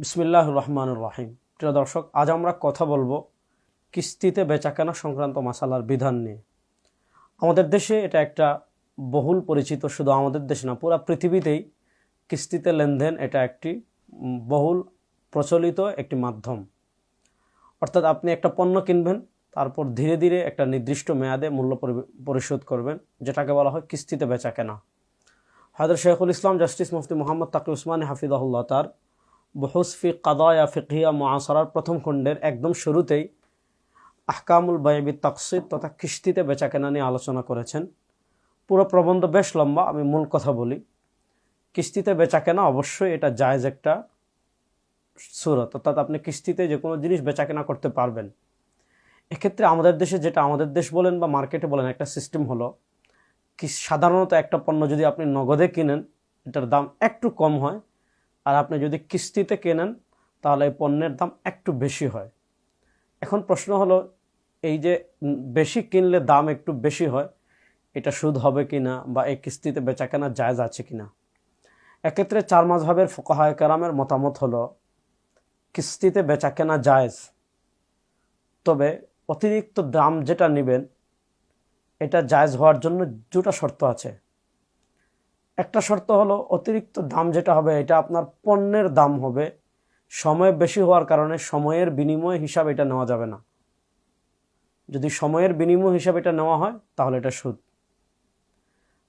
বিসমিল্লাহ রহমানুর রাহিম। প্রিয় দর্শক, আজ আমরা কথা বলব কিস্তিতে বেচাকেনা সংক্রান্ত মশালার বিধান নিয়ে। আমাদের দেশে এটা একটা বহুল পরিচিত, শুধু আমাদের দেশে না, পুরো পৃথিবীতেই কিস্তিতে লেনদেন এটা একটি বহুল প্রচলিত একটি মাধ্যম। অর্থাৎ আপনি একটা পণ্য কিনবেন, তারপর ধীরে ধীরে একটা নির্দিষ্ট মেয়াদে মূল্য পরি- পরিশোধ করবেন, যেটাকে বলা হয় কিস্তিতে বেচাকেনা। হায়দার শেখুল ইসলাম জাস্টিস মুফতি মোহাম্মদ তাকি উসমানী হাফিজাহুল্লাহ তার বহুসফি কাদায়া ফিকিয়া মহাসরার প্রথম খণ্ডের একদম শুরুতেই আহকামুল বায়বি তাকসিদ তথা কিস্তিতে বেচাকেনা নিয়ে আলোচনা করেছেন। পুরো প্রবন্ধ বেশ লম্বা, আমি মূল কথা বলি। কিস্তিতে বেচাকেনা অবশ্যই এটা জায়জ একটা সুরত, অর্থাৎ আপনি কিস্তিতে যে কোনো জিনিস বেচাকেনা করতে পারবেন। এক্ষেত্রে আমাদের দেশে যেটা আমাদের দেশ বলেন বা মার্কেটে বলেন একটা সিস্টেম হলো, কি সাধারণত একটা পণ্য যদি আপনি নগদে কিনেন, এটার দাম একটু কম হয় আর আপনি যদি কিস্তিতে কেনেন, তাহলে এই পণ্যের দাম একটু বেশি হয়। এখন প্রশ্ন হলো, এই যে বেশি কিনলে দাম একটু বেশি হয়, এটা সুদ হবে কি না বা এই কিস্তিতে বেচা কেনা জায়জ আছে কি না এক্ষেত্রে চার মাঝহের ফোকাহায় কারামের মতামত হলো, কিস্তিতে বেচা কেনা জায়জ। তবে অতিরিক্ত দাম যেটা নেবেন, এটা জায়জ হওয়ার জন্য দুটা শর্ত আছে। একটা শর্ত হলো অতিরিক্ত দাম যেটা হবে, এটা আপনার পণ্যের দাম হবে। সময় বেশি হওয়ার কারণে সময়ের বিনিময় হিসাবে এটা নেওয়া যাবে না। যদি সময়ের বিনিময় হিসাবে এটা নেওয়া হয়, তাহলে এটা সুদ।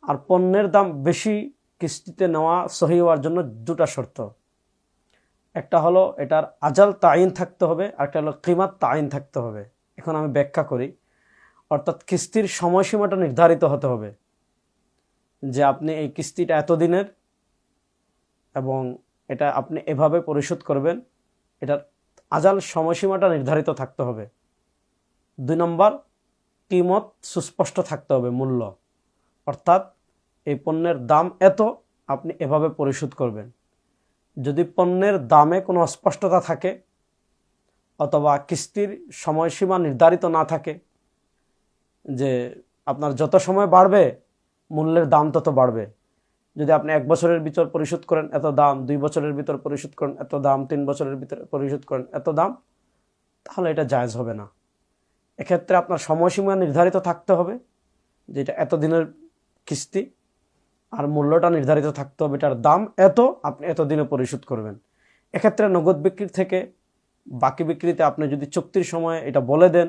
আর পণ্যের দাম বেশি কিস্তিতে নেওয়া সহি হওয়ার জন্য দুটা শর্ত। একটা হলো এটার আজাল তাইন থাকতে হবে, আর একটা হলো কিমাত তাইন থাকতে হবে। এখন আমি ব্যাখ্যা করি। অর্থাৎ কিস্তির সময়সীমাটা নির্ধারিত হতে হবে। যে আপনি এই কিস্তিটা এতদিনের এবং এটা আপনি এভাবে পরিশোধ করবেন, এটার আজাল সময়সীমাটা নির্ধারিত থাকতে হবে। দুই নম্বর, কিমত সুস্পষ্ট থাকতে হবে, মূল্য। অর্থাৎ এই পণ্যের দাম এত, আপনি এভাবে পরিশোধ করবেন। যদি পণ্যের দামে কোনো অস্পষ্টতা থাকে অথবা কিস্তির সময়সীমা নির্ধারিত না থাকে, যে আপনার যত সময় বাড়বে মূল্যের দাম তত বাড়বে। যদি আপনি এক বছরের ভিতর পরিশোধ করেন, এত দাম, দুই বছরের ভিতর পরিশোধ করেন, এত দাম, তিন বছরের ভিতরে পরিশোধ করেন, এত দাম, তাহলে এটা জায়জ হবে না। এক্ষেত্রে আপনার সময়সীমা নির্ধারিত থাকতে হবে যেটা এত দিনের কিস্তি, আর মূল্যটা নির্ধারিত থাকতে হবে, এটার দাম এত, আপনি এত দিনে পরিশোধ করবেন। এক্ষেত্রে নগদ বিক্রির থেকে বাকি বিক্রিতে আপনি যদি চুক্তির সময় এটা বলে দেন,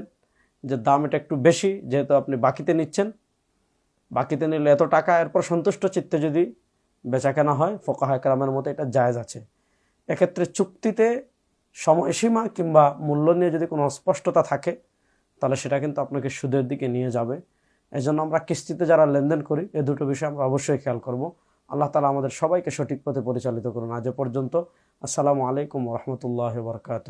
যে দাম এটা একটু বেশি, যেহেতু আপনি বাকিতে নিচ্ছেন বাকিতে নিলে এত টাকা, এরপর সন্তুষ্ট চিত্তে যদি বেচাকেনা হয় ফোকা একরামের মতো এটা জায়জ আছে। এক্ষেত্রে চুক্তিতে সময়সীমা কিংবা মূল্য নিয়ে যদি কোনো অস্পষ্টতা থাকে, তাহলে সেটা কিন্তু আপনাকে সুদের দিকে নিয়ে যাবে। এই জন্য আমরা কিস্তিতে যারা লেনদেন করি, এ দুটো বিষয় আমরা অবশ্যই খেয়াল করব। আল্লাহ তালা আমাদের সবাইকে সঠিক পথে পরিচালিত করুন। আজ পর্যন্ত, আসসালামু আলাইকুম রহমতুল্লাহ বরকাত